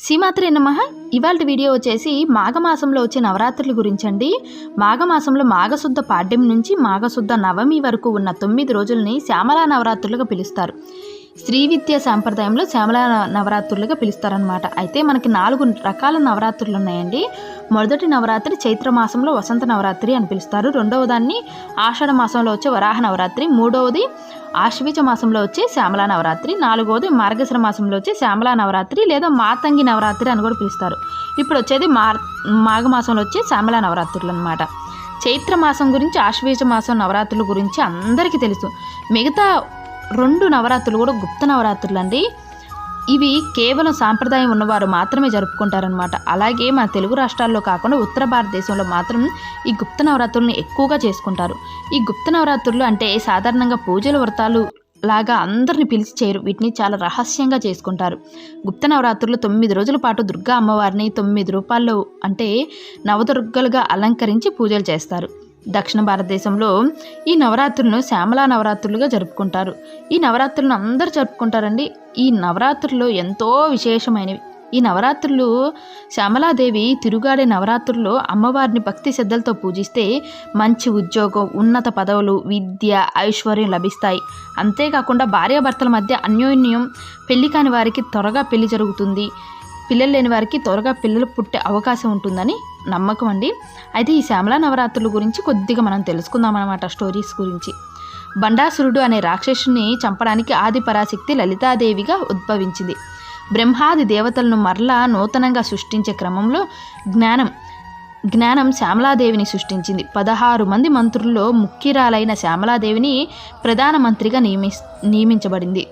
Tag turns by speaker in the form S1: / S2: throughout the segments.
S1: సీమాత్రే నమ. ఇవాళ వీడియో వచ్చేసి మాఘమాసంలో వచ్చే నవరాత్రుల గురించి అండి మాఘమాసంలో మాఘశుద్ధ పాడ్యం నుంచి మాఘశుద్ధ నవమి వరకు ఉన్న తొమ్మిది రోజుల్ని శ్యామలా నవరాత్రులుగా పిలుస్తారు. స్త్రీ విద్య సాంప్రదాయంలో శ్యామల నవరాత్రులుగా పిలుస్తారనమాట అయితే మనకి నాలుగు రకాల నవరాత్రులు ఉన్నాయండి. మొదటి నవరాత్రి చైత్ర మాసంలో వసంత నవరాత్రి అని పిలుస్తారు. రెండవ దాన్ని ఆషాఢ మాసంలో వచ్చే వరాహ నవరాత్రి. మూడవది ఆశ్వీజ మాసంలో వచ్చే శ్యామలా నవరాత్రి. నాలుగవది మార్గశిర మాసంలో వచ్చే శ్యామలా నవరాత్రి లేదా మాతంగి నవరాత్రి అని కూడా పిలుస్తారు. ఇప్పుడు వచ్చేది మార్ మాఘమాసంలో వచ్చే శ్యామలా నవరాత్రులు అనమాట చైత్ర మాసం గురించి ఆశ్వీజ మాసం నవరాత్రుల గురించి అందరికీ తెలుసు. మిగతా రెండు నవరాత్రులు కూడా గుప్త నవరాత్రులు అండి ఇవి కేవలం సాంప్రదాయం ఉన్నవారు మాత్రమే జరుపుకుంటారనమాట అలాగే మన తెలుగు రాష్ట్రాల్లో కాకుండా ఉత్తర భారతదేశంలో మాత్రం ఈ గుప్త నవరాత్రులను ఎక్కువగా చేసుకుంటారు. ఈ గుప్త నవరాత్రులు అంటే సాధారణంగా పూజలు వ్రతాలు లాగా అందరిని పిలిచి చేయరు. వీటిని చాలా రహస్యంగా చేసుకుంటారు. గుప్త నవరాత్రులు తొమ్మిది రోజుల పాటు దుర్గా అమ్మవారిని తొమ్మిది రూపాల్లో అంటే నవదుర్గలుగా అలంకరించి పూజలు చేస్తారు. దక్షిణ భారతదేశంలో ఈ నవరాత్రులను శ్యామలా నవరాత్రులుగా జరుపుకుంటారు. ఈ నవరాత్రులను అందరూ జరుపుకుంటారండి. ఈ నవరాత్రులు ఎంతో విశేషమైనవి. ఈ నవరాత్రులు శ్యామలాదేవి తిరుగాడే నవరాత్రుల్లో అమ్మవారిని భక్తి శ్రద్ధలతో పూజిస్తే మంచి ఉద్యోగం ఉన్నత పదవులు విద్య ఐశ్వర్యం లభిస్తాయి. అంతేకాకుండా భార్యాభర్తల మధ్య అన్యోన్యం పెళ్ళి కాని వారికి త్వరగా పెళ్ళి జరుగుతుంది. పిల్లలు లేని వారికి త్వరగా పిల్లలు పుట్టే అవకాశం ఉంటుందని నమ్మకం అండి. అయితే ఈ శ్యామలా నవరాత్రుల గురించి కొద్దిగా మనం తెలుసుకుందాం అనమాట స్టోరీస్ గురించి. బండాసురుడు అనే రాక్షసుని చంపడానికి ఆది పరాశక్తి లలితాదేవిగా ఉద్భవించింది. బ్రహ్మాది దేవతలను మరలా నూతనంగా సృష్టించే క్రమంలో జ్ఞానం జ్ఞానం శ్యామలాదేవిని సృష్టించింది. పదహారు మంది మంత్రుల్లో ముఖ్యురాలైన శ్యామలాదేవిని ప్రధానమంత్రిగా నియమి నియమించబడింది.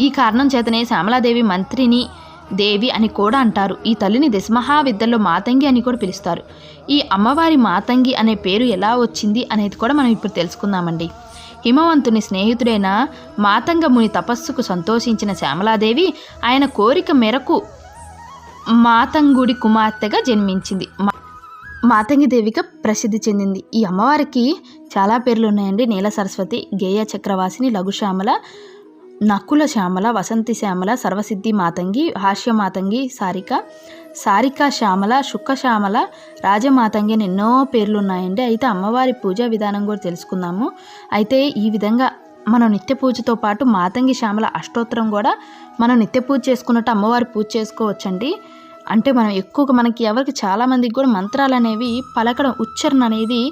S1: ఈ కారణం చేతనే శ్యామలాదేవి మంత్రిని దేవి అని కూడా అంటారు. ఈ తల్లిని దశమహావిద్యలో మాతంగి అని కూడా పిలుస్తారు. ఈ అమ్మవారి మాతంగి అనే పేరు ఎలా వచ్చింది అనేది కూడా మనం ఇప్పుడు తెలుసుకుందామండి. హిమవంతుని స్నేహితుడైన మాతంగ ముని తపస్సుకు సంతోషించిన శ్యామలాదేవి ఆయన కోరిక మేరకు మాతంగుడి కుమార్తెగా జన్మించింది. మా- మాతంగి ప్రసిద్ధి చెందింది. ఈ అమ్మవారికి చాలా పేర్లు ఉన్నాయండి. నీల సరస్వతి గేయ చక్రవాసిని లఘుశ్యామల నకుల శ్యామల వసంతి శ్యామల సర్వసిద్ధి మాతంగి హాస్యమాతంగి సారిక. సారిక శ్యామల శుక్క శ్యామల రాజమాతంగి అని ఎన్నో పేర్లు ఉన్నాయండి అయితే అమ్మవారి పూజా విధానం కూడా తెలుసుకుందాము. అయితే ఈ విధంగా మనం నిత్య పూజతో పాటు మాతంగి శ్యామల అష్టోత్తరం కూడా మనం నిత్య పూజ చేసుకున్నట్టు అమ్మవారి పూజ చేసుకోవచ్చండి. అంటే మనం ఎక్కువగా మనకి ఎవరికి చాలామందికి కూడా మంత్రాలు అనేవి పలకడం ఉచ్చరణ అనేది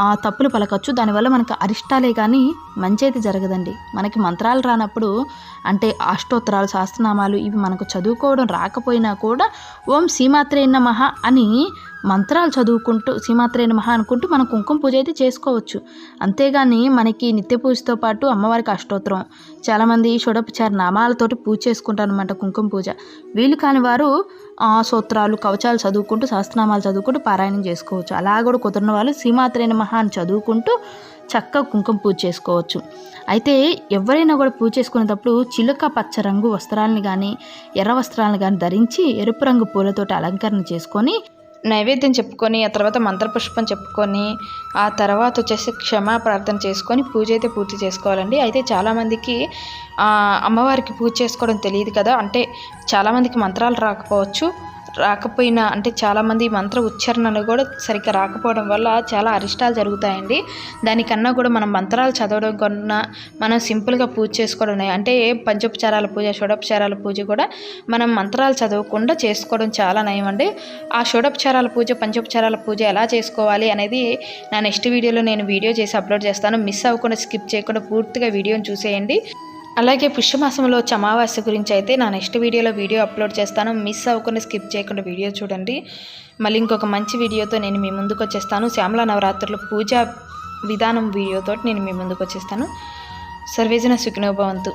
S1: ఆ, తప్పులు పలకొచ్చు. దానివల్ల మనకు అరిష్టాలే కానీ మంచి అయితే జరగదండి. మనకి మంత్రాలు రానప్పుడు అంటే అష్టోత్తరాలు శాస్త్రనామాలు ఇవి మనకు చదువుకోవడం రాకపోయినా కూడా ఓం శ్రీమాత్రే నమః అని మంత్రాలు చదువుకుంటూ శ్రీమాత్రే మహా అనుకుంటూ మనం కుంకుమ పూజ అయితే చేసుకోవచ్చు. అంతేగాని మనకి నిత్య పూజతో పాటు అమ్మవారికి అష్టోత్తరం. చాలామంది షుడపచారి నామాలతోటి పూజ చేసుకుంటారు అనమాట కుంకుమ పూజ. వీలు కాని వారు ఆ, సూత్రాలు కవచాలు చదువుకుంటూ సహస్రనామాలు చదువుకుంటూ పారాయణం చేసుకోవచ్చు. అలా కూడా కుదిరిన వాళ్ళు శ్రీమాత్రే నమః అని చదువుకుంటూ చక్కగా కుంకుమ పూజ చేసుకోవచ్చు. అయితే ఎవరైనా కూడా పూజ చేసుకునేటప్పుడు చిలుక పచ్చ రంగు వస్త్రాలను కానీ ఎర్ర వస్త్రాలను కానీ ధరించి ఎరుపు రంగు పూలతోటి అలంకరణ చేసుకొని నైవేద్యం చెప్పుకొని ఆ తర్వాత మంత్రపుష్పం చెప్పుకొని ఆ తర్వాత వచ్చేసి క్షమా ప్రార్థన చేసుకొని పూజ అయితే పూర్తి చేసుకోవాలండి. అయితే చాలామందికి అమ్మవారికి పూజ చేసుకోవడం తెలియదు కదా. అంటే చాలామందికి మంత్రాలు రాకపోవచ్చు. రాకపోయినా అంటే చాలామంది మంత్ర ఉచ్చారణలు కూడా సరిగ్గా రాకపోవడం వల్ల చాలా అరిష్టాలు జరుగుతాయండి. దానికన్నా కూడా మనం మంత్రాలు చదవడం కన్నా మనం సింపుల్గా పూజ చేసుకోవడం అంటే పంచోపచారాల పూజ షోడోపచారాల పూజ కూడా మనం మంత్రాలు చదవకుండా చేసుకోవడం చాలా నయం అండి ఆ షోడోపచారాల పూజ పంచోపచారాల పూజ ఎలా చేసుకోవాలి అనేది నా నెక్స్ట్ వీడియోలో నేను వీడియో చేసి అప్లోడ్ చేస్తాను. మిస్ అవ్వకుండా స్కిప్ చేయకుండా పూర్తిగా వీడియోని చూసేయండి. అలాగే పుష్యమాసంలో వచ్చే అమావాస్య గురించి అయితే నా నెక్స్ట్ వీడియోలో వీడియో అప్లోడ్ చేస్తాను. మిస్ అవ్వకుండా స్కిప్ చేయకుండా వీడియో చూడండి. మళ్ళీ ఇంకొక మంచి వీడియోతో నేను మీ ముందుకు వచ్చేస్తాను. శ్యామల నవరాత్రుల పూజ విధానం వీడియోతో నేను మీ ముందుకు వచ్చేస్తాను. సర్వేజన సుఖినోభవంతు